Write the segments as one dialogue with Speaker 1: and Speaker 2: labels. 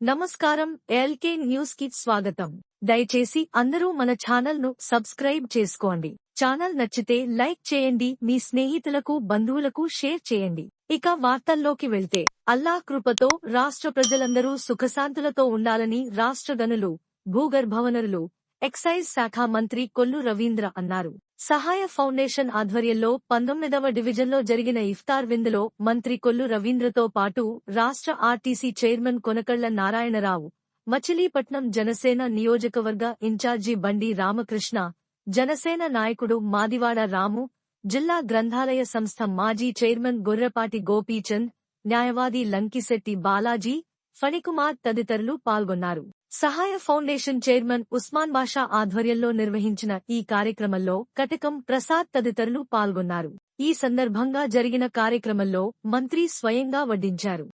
Speaker 1: నమస్కారం ఎల్కే న్యూస్కి స్వాగతం. దయచేసి అందరూ మన ఛానల్ను సబ్స్క్రైబ్ చేసుకోండి. ఛానల్ నచ్చితే లైక్ చేయండి మీ స్నేహితులకు బంధువులకు షేర్ చేయండి. ఇక వార్తల్లోకి వెళ్తే అల్లాహ్ కృపతో రాష్ట్ర ప్రజలందరూ సుఖశాంతులతో ఉండాలని రాష్ట్ర గనులు భూగర్భవనరులు ఎక్సైజ్ శాఖ మంత్రి కొల్లు రవీంద్ర అన్నారు. సహాయ ఫౌండేషన్ ఆధ్వర్యంలో పంతొమ్మిదవ డివిజన్లో జరిగిన ఇఫ్తార్ విందులో మంత్రి కొల్లు రవీంద్రతో పాటు రాష్ట్ర ఆర్టీసీ చైర్మన్ కొనకళ్ళ నారాయణరావు మచిలీపట్నం జనసేన నియోజకవర్గ ఇన్ఛార్జి బండి రామకృష్ణ జనసేన నాయకుడు మాదివాడ రాము జిల్లా గ్రంథాలయ సంస్థ మాజీ చైర్మన్ గొర్రపాటి గోపీచంద్ న్యాయవాది లంకిశెట్టి బాలాజీ ఫణికుమార్ తదితరులు పాల్గొన్నారు. సహాయ ఫౌండేషన్ చైర్మన్ ఉస్మాన్ బాషా ఆధ్వర్యంలో నిర్వహించిన ఈ కార్యక్రమంలో కటకం ప్రసాద్ తదితరులు పాల్గొన్నారు. ఈ సందర్భంగా జరిగిన కార్యక్రమంలో మంత్రి స్వయంగా వడ్డించారు.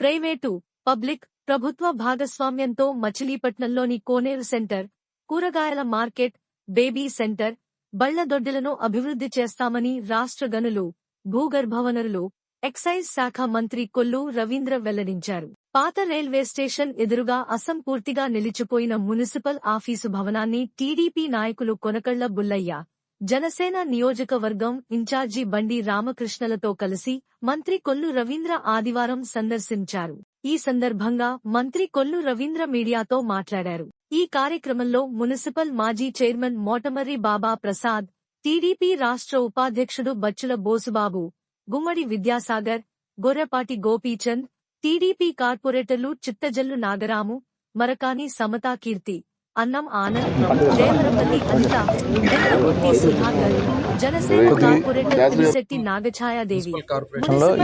Speaker 1: ప్రైవేటు పబ్లిక్ ప్రభుత్వ భాగస్వామ్యంతో మచిలీపట్నంలోని కోనేరు సెంటర్ కూరగాయల మార్కెట్ బేబీ సెంటర్ బళ్ళదొడ్డిలను అభివృద్ధి చేస్తామని రాష్ట్ర గనులు భూగర్భవనరులు ఎక్సైజ్ శాఖ మంత్రి కొల్లు రవీంద్ర వెల్లడించారు. పాత రైల్వే స్టేషన్ ఎదురుగా అసంపూర్తిగా నిలిచిపోయిన మున్సిపల్ ఆఫీసు భవనాన్ని టీడీపీ నాయకులు కొనకళ్ళ బుల్లయ్య జనసేన నియోజకవర్గం ఇన్ఛార్జి బండి రామకృష్ణలతో కలిసి మంత్రి కొల్లు రవీంద్ర ఆదివారం సందర్శించారు. ఈ సందర్భంగా మంత్రి కొల్లు రవీంద్ర మీడియాతో మాట్లాడారు. ఈ కార్యక్రమంలో మున్సిపల్ మాజీ చైర్మన్ మోటమర్రి బాబా ప్రసాద్ టీడీపీ రాష్ట్ర ఉపాధ్యక్షుడు బచ్చుల బోసుబాబు గుమ్మడి విద్యాసాగర్ గొర్రపాటి గోపీచంద్ టీడీపీ కార్పొరేటర్లు చిత్తజల్లు నాగరాము మరకాని సమతా కీర్తి అన్నం ఆనంద్ జయవరపల్లి అనిత వెంకటమూర్తి సుధాకర్ జనసేన కార్పొరేటర్ పులిశెట్టి నాగఛాయాదేవి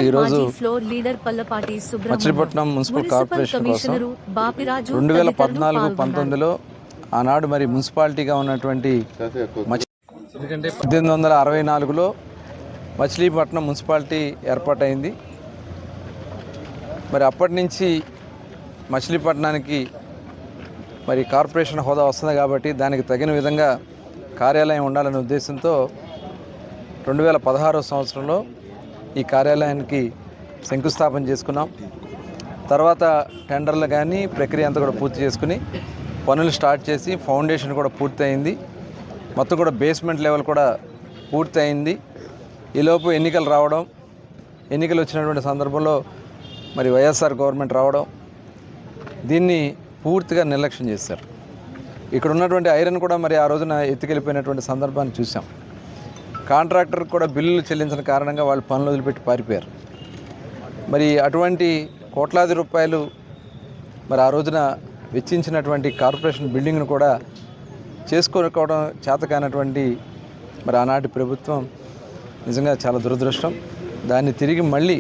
Speaker 2: ఈరోజు
Speaker 1: floor leader Pallapati Subrahmanyam
Speaker 2: Machilipatnam municipal corporation
Speaker 1: commissioner Bapiraju
Speaker 2: రెండు వేల పద్నాలుగు. పంతొమ్మిదిలో ఆనాడు మరి మున్సిపాలిటీగా ఉన్నటువంటి మచి పద్దెనిమిది వందల అరవై నాలుగులో మచిలీపట్నం మున్సిపాలిటీ ఏర్పాటైంది. మరి అప్పటి నుంచి మచిలీపట్నానికి మరి కార్పొరేషన్ హోదా వస్తుంది కాబట్టి దానికి తగిన విధంగా కార్యాలయం ఉండాలనే ఉద్దేశంతో రెండు వేల పదహారో సంవత్సరంలో ఈ కార్యాలయానికి శంకుస్థాపన చేసుకున్నాం. తర్వాత టెండర్లు కానీ ప్రక్రియ అంతా కూడా పూర్తి చేసుకుని పనులు స్టార్ట్ చేసి ఫౌండేషన్ కూడా పూర్తయింది. మొత్తం కూడా బేస్మెంట్ లెవెల్ కూడా పూర్తయింది. ఈలోపు ఎన్నికలు రావడం ఎన్నికలు వచ్చినటువంటి సందర్భంలో మరి వైఎస్ఆర్ గవర్నమెంట్ రావడం దీన్ని పూర్తిగా నిర్లక్ష్యం చేశారు. ఇక్కడ ఉన్నటువంటి ఐరన్ కూడా మరి ఆ రోజున ఎత్తుకెళ్ళిపోయినటువంటి సందర్భాన్ని చూసాం కాంట్రాక్టర్ కూడా బిల్లులు చెల్లించిన కారణంగా వాళ్ళు పనులు వదిలిపెట్టి పారిపోయారు. మరి అటువంటి కోట్లాది రూపాయలు మరి ఆ రోజున వెచ్చించినటువంటి కార్పొరేషన్ బిల్డింగ్ను కూడా చేసుకోకపోవడం చేతకానటువంటి మరి ఆనాటి ప్రభుత్వం నిజంగా చాలా దురదృష్టం. దాన్ని తిరిగి మళ్ళీ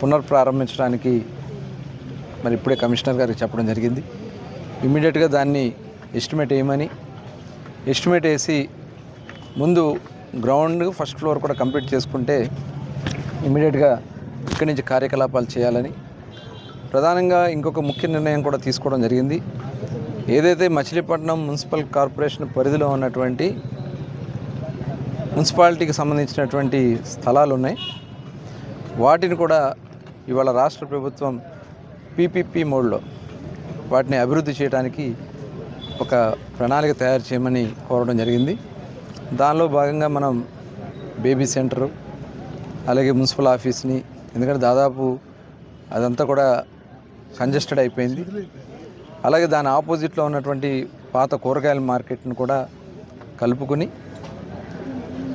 Speaker 2: పునర్ప్రారంభించడానికి మరి ఇప్పుడే కమిషనర్ గారికి చెప్పడం జరిగింది. ఇమ్మీడియట్గా దాన్ని ఎస్టిమేట్ వేయమని ఎస్టిమేట్ వేసి ముందు గ్రౌండ్ ఫస్ట్ ఫ్లోర్ కూడా కంప్లీట్ చేసుకుంటే ఇమ్మీడియట్గా ఇక్కడి నుంచి కార్యకలాపాలు చేయాలని ప్రధానంగా ఇంకొక ముఖ్య నిర్ణయం కూడా తీసుకోవడం జరిగింది. ఏదైతే మచిలీపట్నం మున్సిపల్ కార్పొరేషన్ పరిధిలో ఉన్నటువంటి మున్సిపాలిటీకి సంబంధించినటువంటి స్థలాలు ఉన్నాయి. వాటిని కూడా ఇవాళ రాష్ట్ర ప్రభుత్వం పీపీపీ మోడ్లో వాటిని అభివృద్ధి చేయడానికి ఒక ప్రణాళిక తయారు చేయమని కోరడం జరిగింది. దానిలో భాగంగా మనం బేబీ సెంటరు అలాగే మున్సిపల్ ఆఫీస్ని ఎందుకంటే దాదాపు అదంతా కూడా కంజెస్టెడ్ అయిపోయింది. అలాగే దాని ఆపోజిట్లో ఉన్నటువంటి పాత కూరగాయల మార్కెట్ను కూడా కలుపుకుని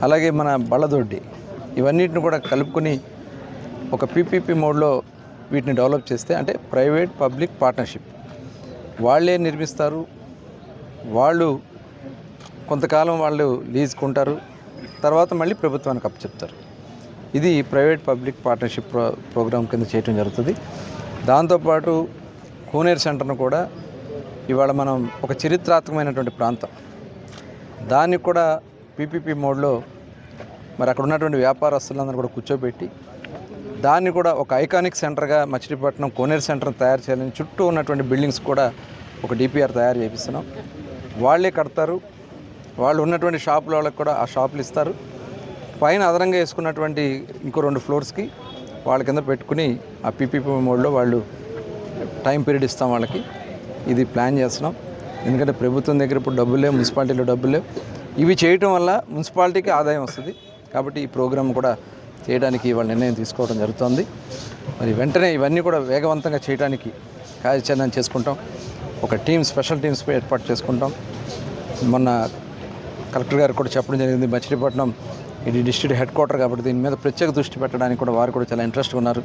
Speaker 2: అలాగే మన బళ్ళదొడ్డి ఇవన్నిటిని కూడా కలుపుకొని ఒక పీపీపీ మోడ్లో వీటిని డెవలప్ చేస్తే అంటే ప్రైవేట్ పబ్లిక్ పార్ట్నర్షిప్. వాళ్ళే నిర్మిస్తారు. వాళ్ళు కొంతకాలం వాళ్ళు లీజుకుంటారు తర్వాత మళ్ళీ ప్రభుత్వానికి అప్పచెప్తారు ఇది private public partnership pro programme కింద చేయటం జరుగుతుంది. దాంతోపాటు కోనేరు సెంటర్ను కూడా ఇవాళ మనం ఒక చరిత్రాత్మకమైనటువంటి ప్రాంతం. దాన్ని కూడా పీపీపీ మోడ్లో మరి అక్కడ ఉన్నటువంటి వ్యాపారస్తులందరూ కూడా కూర్చోబెట్టి దాన్ని కూడా ఒక ఐకానిక్ సెంటర్గా మచిలీపట్నం కోనేరు సెంటర్ని తయారు చేయాలని చుట్టూ ఉన్నటువంటి బిల్డింగ్స్ కూడా ఒక డిపిఆర్ తయారు చేపిస్తున్నాం. వాళ్ళే కడతారు. వాళ్ళు ఉన్నటువంటి షాపుల వాళ్ళకి కూడా ఆ షాపులు ఇస్తారు. పైన అదనంగా వేసుకున్నటువంటి ఇంకో రెండు ఫ్లోర్స్కి వాళ్ళ కింద పెట్టుకుని ఆ పీపీపీ మోడ్లో వాళ్ళు టైం పీరియడ్ ఇస్తాం వాళ్ళకి. ఇది ప్లాన్ చేస్తున్నాం. ఎందుకంటే ప్రభుత్వం దగ్గర ఇప్పుడు డబ్బులు లేవు మున్సిపాలిటీలో డబ్బులు లేవు. ఇవి చేయటం వల్ల మున్సిపాలిటీకి ఆదాయం వస్తుంది. కాబట్టి ఈ ప్రోగ్రామ్ కూడా చేయడానికి వాళ్ళ నిర్ణయం తీసుకోవడం జరుగుతుంది. మరి వెంటనే ఇవన్నీ కూడా వేగవంతంగా చేయడానికి కార్యాచరణ చేసుకుంటాం. ఒక టీం స్పెషల్ టీమ్స్ ఏర్పాటు చేసుకుంటాం. మొన్న కలెక్టర్ గారు కూడా చెప్పడం జరిగింది మచిలీపట్నం ఇది డిస్ట్రిక్ట్ హెడ్ క్వార్టర్ కాబట్టి దీని మీద ప్రత్యేక దృష్టి పెట్టడానికి కూడా వారు కూడా చాలా ఇంట్రెస్ట్ ఉన్నారు.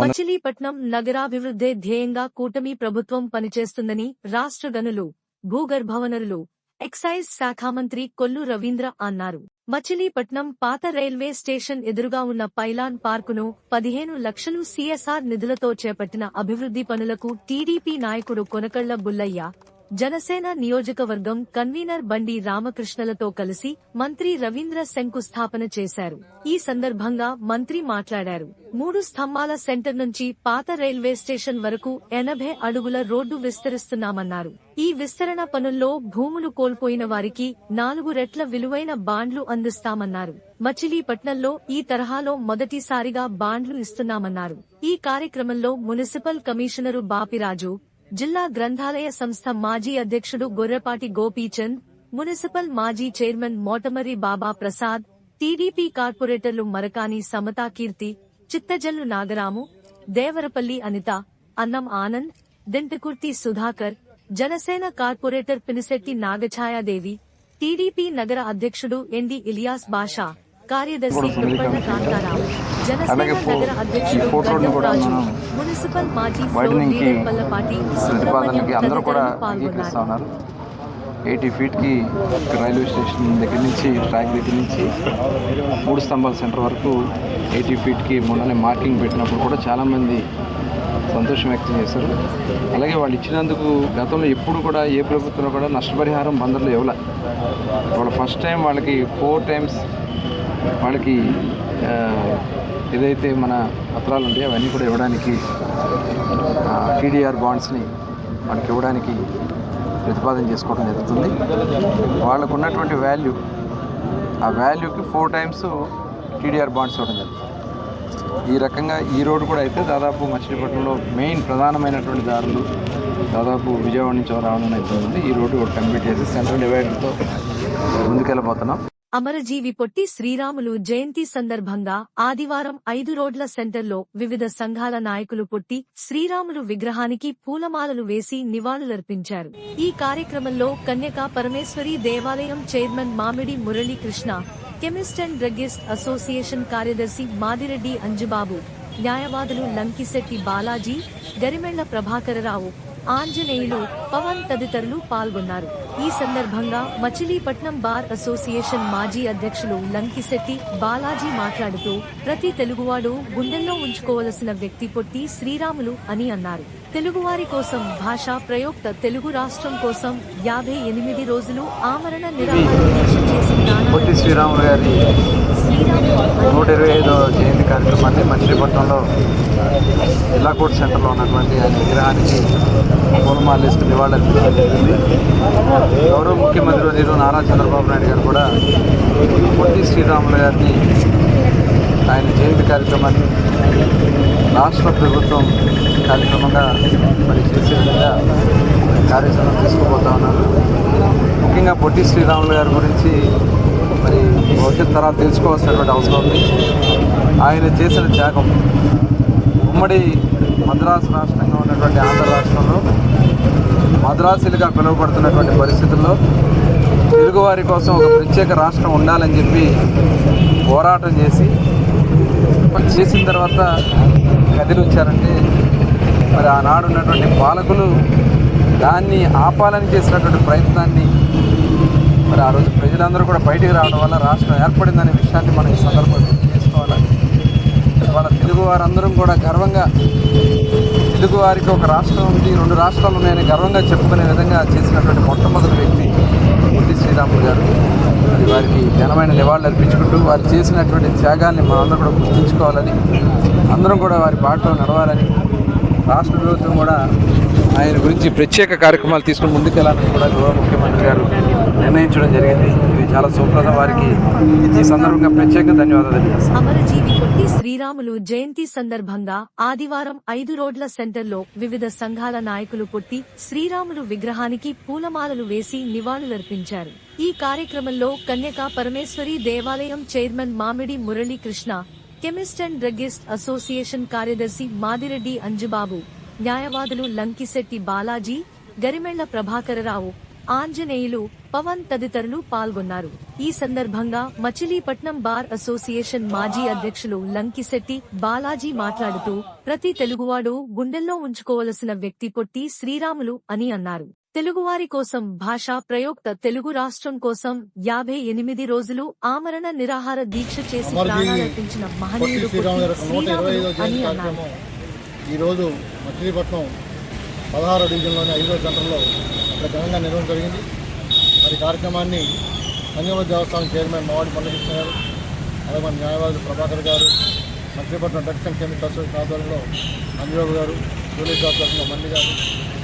Speaker 1: మచిలీపట్నం నగరాభివృద్ధే ధ్యేయంగా కూటమి ప్రభుత్వం పనిచేస్తుందని రాష్ట్ర గనులు భూగర్భ వనరులు ఎక్సైజ్ శాఖ మంత్రి కొల్లు రవీంద్ర అన్నారు. మచిలీపట్నం పాత రైల్వే స్టేషన్ ఎదురుగా ఉన్న పైలాన్ పార్కును పదిహేను లక్షలు సీఎస్ఆర్ నిధులతో చేపట్టిన అభివృద్ధి పనులకు టీడీపీ నాయకుడు కొనకళ్ళ బుల్లయ్య జనసేన నియోజకవర్గం కన్వీనర్ బండి రామకృష్ణలతో కలిసి మంత్రి రవీంద్ర శంకుస్థాపన చేశారు. ఈ సందర్భంగా మంత్రి మాట్లాడారు. మూడు స్తంభాల సెంటర్ నుంచి పాత రైల్వే స్టేషన్ వరకు ఎనభై అడుగుల రోడ్డు విస్తరిస్తున్నామన్నారు. ఈ విస్తరణ పనుల్లో భూములు కోల్పోయిన వారికి నాలుగు రెట్ల విలువైన బాండ్లు అందిస్తామన్నారు. మచిలీపట్నంలో ఈ తరహాలో మొదటిసారిగా బాండ్లు ఇస్తున్నామన్నారు. ఈ కార్యక్రమంలో మున్సిపల్ కమిషనరు బాపిరాజు జిల్లా గ్రంథాలయ సంస్థ మాజీ అధ్యక్షుడు గొర్రెపాటి గోపీచంద్ మున్సిపల్ మాజీ చైర్మన్ మోటమరి బాబా ప్రసాద్ టీడీపీ కార్పొరేటర్లు మరకాని సమతా కీర్తి చిత్తజల్లు నాగరాము దేవరపల్లి అనిత అన్నం ఆనంద్ దింటకుర్తి సుధాకర్ జనసేన కార్పొరేటర్ పినిశెట్టి నాగఛాయాదేవి టీడీపీ నగర అధ్యక్షుడు ఎన్డి ఇలియాస్ బాషా కార్యదర్శి కాంతారావు.
Speaker 2: అలాగే ఈ ఫోటోని
Speaker 1: గడ్డం
Speaker 2: కూడా వైడనింగ్కి ప్రతిపాదనకి అందరూ కూడా అంగీకరిస్తూ ఉన్నారు. ఎయిటీ ఫీట్కి రైల్వే స్టేషన్ దగ్గర నుంచి ట్రాక్ దగ్గర నుంచి మూడు స్తంభాల సెంటర్ వరకు ఎయిటీ ఫీట్కి మొన్ననే మార్కింగ్ పెట్టినప్పుడు కూడా చాలామంది సంతోషం వ్యక్తం చేశారు. అలాగే వాళ్ళు ఇచ్చినందుకు గతంలో ఎప్పుడు కూడా ఏ ప్రభుత్వంలో కూడా నష్టపరిహారం బందర్లో ఇవ్వలే. వాళ్ళ ఫస్ట్ టైం వాళ్ళకి ఫోర్ టైమ్స్ వాళ్ళకి ఏదైతే మన పత్రాలు ఉంటాయో అవన్నీ కూడా ఇవ్వడానికి టీడీఆర్ బాండ్స్ని మనకి ఇవ్వడానికి ప్రతిపాదన చేసుకోవడం జరుగుతుంది. వాళ్ళకు ఉన్నటువంటి వాల్యూ ఆ వాల్యూకి ఫోర్ టైమ్స్ టీడీఆర్ బాండ్స్ ఇవ్వడం జరుగుతుంది. ఈ రకంగా ఈ రోడ్డు కూడా అయితే దాదాపు మచిలీపట్నంలో మెయిన్ ప్రధానమైనటువంటి దారులు దాదాపు విజయవాడ నుంచి రావడం అయితే ఉంది. ఈ రోడ్డు కంప్లీట్ చేసి సెంట్రల్ డివైడర్తో ముందుకెళ్ళబోతున్నాం.
Speaker 1: అమరజీవి పొట్టి శ్రీరాములు జయంతి సందర్భంగా ఆదివారం ఐదు రోడ్ల సెంటర్లో వివిధ సంఘాల నాయకులు పొట్టి శ్రీరాములు విగ్రహానికి పూలమాలలు వేసి నివాళులర్పించారు. ఈ కార్యక్రమంలో కన్యకా పరమేశ్వరి దేవాలయం chairman Mamidi Muralikrishna chemist and druggist association కార్యదర్శి మాదిరెడ్డి అంజుబాబు న్యాయవాదులు లంకిశెట్టి బాలాజీ గరిమెళ్ళ ప్రభాకరరావు ఆంజనేయులు పవన్ తదితరులు పాల్గొన్నారు. ఈ సందర్భంగా మచిలీపట్నం బార్ అసోసియేషన్ మాజీ అధ్యక్షులు లంకిశెట్టి బాలాజీ మాట్లాడుతూ ప్రతి తెలుగువాడు గుండెల్లో ఉంచుకోవలసిన వ్యక్తి పొట్టి శ్రీరాములు అని అన్నారు. తెలుగువారి కోసం భాషా ప్రయోక్త తెలుగు రాష్ట్రం కోసం యాభై ఎనిమిది రోజులు ఆమరణ నిరాహార దీక్ష చేసిన
Speaker 2: పొట్టి శ్రీరాములు గారి నూట ఇరవై ఐదో జయంతి కార్యక్రమాన్ని మచిలీపట్నంలో జిల్లా కోర్టు సెంటర్లో ఉన్నటువంటి ఆయన విగ్రహానికి పూలమాల వేసుకుని నివాళులర్పించడం జరిగింది. గౌరవ ముఖ్యమంత్రి వర్యులు నారా చంద్రబాబు నాయుడు గారు కూడా పొట్టి శ్రీరాములు గారిని ఆయన జయంతి కార్యక్రమాన్ని రాష్ట్ర ప్రభుత్వం కార్యక్రమంగా మరి చేసే విధంగా కార్యక్రమం తీసుకుపోతా ఉన్నారు. ముఖ్యంగా పొట్టి శ్రీరాములు గారి గురించి మరి భవిష్యత్ తరాలు తెలుసుకోవాల్సినటువంటి అవసరం ఉంది. ఆయన చేసిన త్యాగం. ఉమ్మడి మద్రాసు రాష్ట్రంగా ఉన్నటువంటి ఆంధ్ర రాష్ట్రంలో మద్రాసులుగా పిలువబడుతున్నటువంటి పరిస్థితుల్లో తెలుగువారి కోసం ఒక ప్రత్యేక రాష్ట్రం ఉండాలని చెప్పి పోరాటం చేసి చేసిన తర్వాత గదిలు వచ్చారంటే మరి ఆనాడు ఉన్నటువంటి పాలకులు దాన్ని ఆపాలని చేసినటువంటి ప్రయత్నాన్ని మరి ఆ రోజు ప్రజలందరూ కూడా బయటికి రావడం వల్ల రాష్ట్రం ఏర్పడిందనే విషయాన్ని మనం ఈ సందర్భంగా గుర్తు వాళ్ళ తెలుగు వారందరం కూడా గర్వంగా తెలుగు వారికి ఒక రాష్ట్రం ఉంది రెండు రాష్ట్రాలు ఉన్నాయని గర్వంగా చెప్పుకునే విధంగా చేసినటువంటి మొట్టమొదటి వ్యక్తి మూర్తి శ్రీరాములు గారు. మరి వారికి ఘనమైన నివాళులు అర్పించుకుంటూ వారు చేసినటువంటి త్యాగాన్ని మనందరం కూడా గుర్తుంచుకోవాలని అందరం కూడా వారి బాటలో నడవాలని రాష్ట్ర ప్రభుత్వం కూడా ఆయన గురించి ప్రత్యేక కార్యక్రమాలు తీసుకుని ముందుకెళ్ళాలని కూడా గౌరవ ముఖ్యమంత్రి గారు నిర్ణయించడం జరిగింది. చాలా సుప్రదం వారికి. ఈ సందర్భంగా ప్రత్యేక ధన్యవాదాలు
Speaker 1: అమరజీవి శ్రీరాములు జయంతి సందర్భంగా ఆదివారం ఐదు రోడ్ల సెంటర్లో వివిధ సంఘాల నాయకులు పొట్టి శ్రీరాములు విగ్రహానికి పూలమాలలు వేసి నివాళులర్పించారు. ఈ కార్యక్రమంలో కన్యకా పరమేశ్వరి దేవాలయం chairman Mamidi Muralikrishna chemist and druggist association కార్యదర్శి మాదిరెడ్డి అంజుబాబు న్యాయవాదులు లంకిశెట్టి బాలాజీ గరిమెళ్ళ ప్రభాకరరావు ఆంజనేయులు పవన్ తదితరులు పాల్గొన్నారు. ఈ సందర్భంగా మచిలీపట్నం బార్ అసోసియేషన్ మాజీ అధ్యక్షులు లంకిశెట్టి బాలాజీ మాట్లాడుతూ ప్రతి తెలుగువాడు గుండెల్లో ఉంచుకోవలసిన వ్యక్తి పొట్టి శ్రీరాములు అని అన్నారు. తెలుగువారి కోసం భాషా ప్రయోక్త తెలుగు రాష్ట్రం కోసం యాభై ఎనిమిది రోజులు ఆమరణ నిరాహార దీక్ష చేసి ప్రాణాలర్పించిన
Speaker 3: పొట్టి
Speaker 1: మహనీయుడు
Speaker 3: శ్రీరాములు
Speaker 1: అని అన్నారు.
Speaker 3: ఈరోజు మచిలీపట్నం పదహారో డివిజన్లోని ఐదో సెంటర్లో ఇక్కడ ఘనంగా నిర్వహణ జరిగింది. మరి కార్యక్రమాన్ని సంగమ దేవస్థానం చైర్మన్ మావాడి పండకృష్ణ గారు అలాగే మన న్యాయవాదులు ప్రభాకర్ గారు Machilipatnam drugs and chemical association ఆధ్వర్యంలో అంజబాబు గారు పోలీస్ ఆధ్వర్యంలో మండి గారు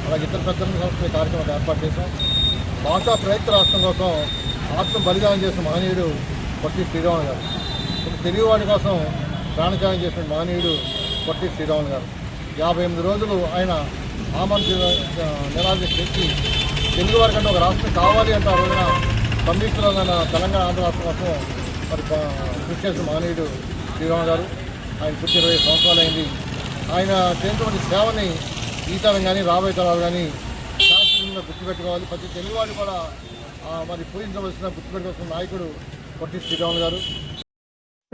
Speaker 3: అలాగే ఇతర పెద్దలను సంస్థ కార్యక్రమం ఏర్పాటు చేశాం. భాషా ప్రయత్న రాష్ట్రం కోసం ఆత్మ బలిదానం చేసిన మహనీయుడు పొట్టి శ్రీరాములు గారు. ఇప్పుడు తెలుగువాడి కోసం ప్రాణత్యాగం చేసిన మహనీయుడు పొట్టి శ్రీరాములు గారు. యాభై ఎనిమిది రోజులు ఆయన ఆమరణ నిరాశ చేసి తెలుగు వారి కంటే ఒక రాష్ట్రం కావాలి అంటే ఆ రోజున సంయుక్తమైన తెలంగాణ ఆంధ్ర రాష్ట్రం కోసం మరి కృషి చేసిన మహనీయుడు శ్రీరామ గారు. ఆయన పుట్టి ఇరవై సంవత్సరాలు అయింది. ఆయన చేసినటువంటి సేవని ఈ తరం కానీ రాబోయే తరాలు కానీ శాస్త్రీయంగా గుర్తుపెట్టుకోవాలి. ప్రతి తెలుగువాడు కూడా మరి పూజించవలసిన గుర్తుపెట్టుకోవాల్సిన నాయకుడు పొట్టి శ్రీరాములు గారు.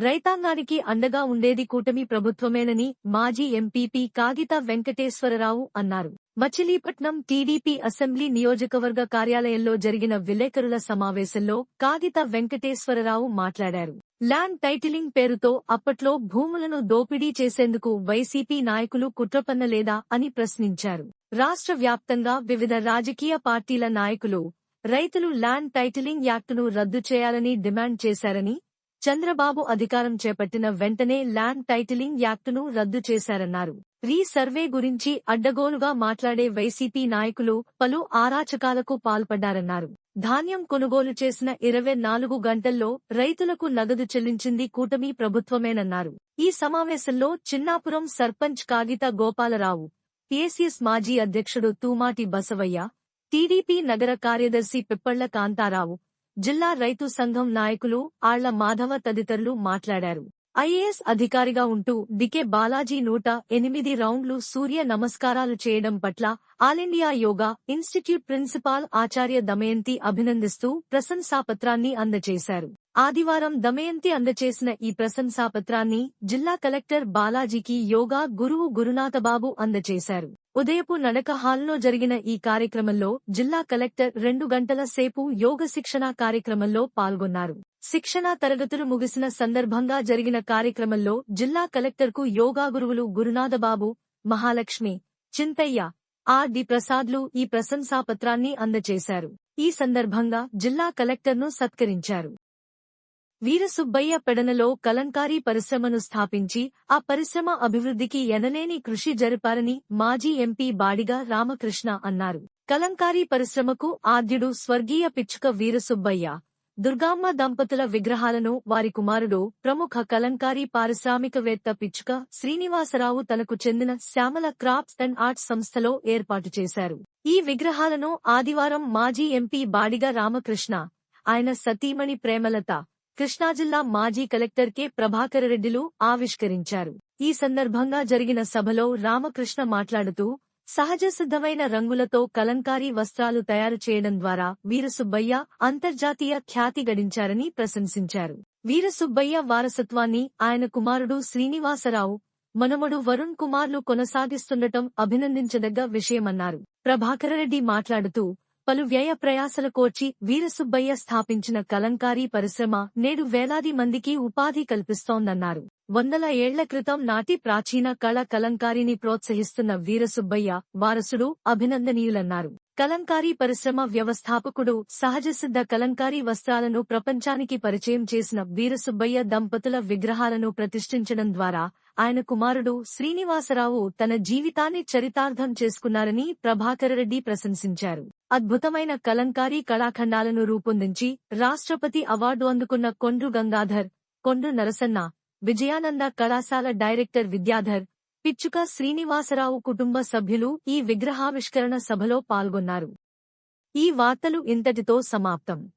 Speaker 1: రైతాంగానికి అండగా ఉండేది కూటమి ప్రభుత్వమేనని మాజీ ఎంపీపీ కాగిత వెంకటేశ్వరరావు అన్నారు. మచిలీపట్నం టీడీపీ అసెంబ్లీ నియోజకవర్గ కార్యాలయంలో జరిగిన విలేకరుల సమావేశంలో కాగిత వెంకటేశ్వరరావు మాట్లాడారు. ల్యాండ్ టైటిలింగ్ పేరుతో అప్పట్లో భూములను దోపిడీ చేసేందుకు వైసీపీ నాయకులు కుట్రపన్నలేదా అని ప్రశ్నించారు. రాష్ట్ర వ్యాప్తంగా వివిధ రాజకీయ పార్టీల నాయకులు రైతులు ల్యాండ్ టైటిలింగ్ యాక్టును రద్దు చేయాలని డిమాండ్ చేశారని చంద్రబాబు అధికారం చేపట్టిన వెంటనే ల్యాండ్ టైటిలింగ్ యాక్టును రద్దు చేశారన్నారు. రీ సర్వే గురించి అడ్డగోలుగా మాట్లాడే వైసీపీ నాయకులు పలు ఆరాచకాలకు పాల్పడ్డారన్నారు. ధాన్యం కొనుగోలు చేసిన ఇరవై నాలుగు గంటల్లో రైతులకు నగదు చెల్లించింది కూటమి ప్రభుత్వమేనన్నారు. ఈ సమావేశంలో చిన్నాపురం సర్పంచ్ కాగిత గోపాలరావు పిఎస్ఎస్ మాజీ అధ్యక్షుడు తూమాటి బసవయ్య టీడీపీ నగర కార్యదర్శి పిప్పళ్ళ కాంతారావు జిల్లా రైతు సంఘం నాయకులు ఆళ్ళ మాధవ తదితరులు మాట్లాడారు. ఐఏఎస్ అధికారిగా ఉంటూ డికే బాలాజీ నూట ఎనిమిది రౌండ్లు సూర్య నమస్కారాలు చేయడం పట్ల all India yoga institute principal Acharya Damayanthi అభినందిస్తూ ప్రశంసాపత్రాన్ని అందజేశారు ఆదివారం దమయంతి అందచేసిన ఈ ప్రశంసాపత్రాన్ని జిల్లా కలెక్టర్ బాలాజీకి యోగా గురువు గురునాథబాబు అందజేశారు ఉదయపు నడక హాల్లో జరిగిన ఈ కార్యక్రమంలో జిల్లా కలెక్టర్ రెండు గంటల సేపు యోగ శిక్షణ కార్యక్రమంలో పాల్గొన్నారు. శిక్షణా తరగతులు ముగిసిన సందర్భంగా జరిగిన కార్యక్రమంలో జిల్లా కలెక్టర్కు యోగా గురువులు గురునాథబాబు మహాలక్ష్మి చింతయ్య ఆర్ డి ప్రసాద్లు ఈ ప్రశంసాపత్రాన్ని అందజేశారు. ఈ సందర్భంగా జిల్లా కలెక్టర్ను సత్కరించారు. వీరసుబ్బయ్య పెడనలో కలంకారీ పరిశ్రమను స్థాపించి ఆ పరిశ్రమ అభివృద్ధికి ఎనలేని కృషి జరిపారని మాజీ ఎంపీ బాడిగా రామకృష్ణ అన్నారు. కలంకారీ పరిశ్రమకు ఆద్యుడు స్వర్గీయ పిచ్చుక వీరసుబ్బయ్య. దుర్గామ్మ దంపతుల విగ్రహాలను వారి కుమారుడు ప్రముఖ కలంకారీ పారిశ్రామికవేత్త పిచ్చుక శ్రీనివాసరావు తనకు చెందిన శ్యామల క్రాఫ్ట్స్ అండ్ ఆర్ట్స్ సంస్థలో ఏర్పాటు చేశారు. ఈ విగ్రహాలను ఆదివారం మాజీ ఎంపీ బాడిగా రామకృష్ణ ఆయన సతీమణి ప్రేమలత కృష్ణా జిల్లా మాజీ కలెక్టర్ కె. ప్రభాకర రెడ్డిలు ఆవిష్కరించారు. ఈ సందర్భంగా జరిగిన సభలో రామకృష్ణ మాట్లాడుతూ సహజ సిద్ధమైన రంగులతో కలంకారీ వస్త్రాలు తయారు చేయడం ద్వారా వీరసుబ్బయ్య అంతర్జాతీయ ఖ్యాతి గడించారని ప్రశంసించారు. వీరసుబ్బయ్య వారసత్వాన్ని ఆయన కుమారుడు శ్రీనివాసరావు మనమడు వరుణ్ కుమార్లు కొనసాగిస్తుండటం అభినందించదగ్గ విషయమన్నారు. ప్రభాకరరెడ్డి మాట్లాడుతూ పలు వ్యయ ప్రయాసల కోర్చి వీరసుబ్బయ్య స్థాపించిన కలంకారీ పరిశ్రమ నేడు వేలాది మందికి ఉపాధి కల్పిస్తోందన్నారు. వందల ఏళ్ళ క్రితం నాటి ప్రాచీన కళ కలంకారీని ప్రోత్సహిస్తున్న వీరసుబ్బయ్య వారసుడు అభినందనీయులన్నారు. కలంకారీ పరిశ్రమ వ్యవస్థాపకుడు సహజసిద్ధ కలంకారీ వస్త్రాలను ప్రపంచానికి పరిచయం చేసిన వీరసుబ్బయ్య దంపతుల విగ్రహాలను ప్రతిష్ఠించడం ద్వారా ఆయన కుమారుడు శ్రీనివాసరావు తన జీవితాన్ని చరితార్థం చేసుకున్నారని ప్రభాకరరెడ్డి ప్రశంసించారు. అద్భుతమైన కలంకారీ కళాఖండాలను రూపొందించి రాష్ట్రపతి అవార్డు అందుకున్న కొండ్రు గంగాధర్ కొండ్రు నరసన్న విజయానంద కళాశాల డైరెక్టర్ విద్యాధర్ పిచ్చుక శ్రీనివాసరావు కుటుంబ సభ్యులు ఈ విగ్రహావిష్కరణ సభలో పాల్గొన్నారు. ఈ వార్తలు ఇంతటితో సమాప్తం.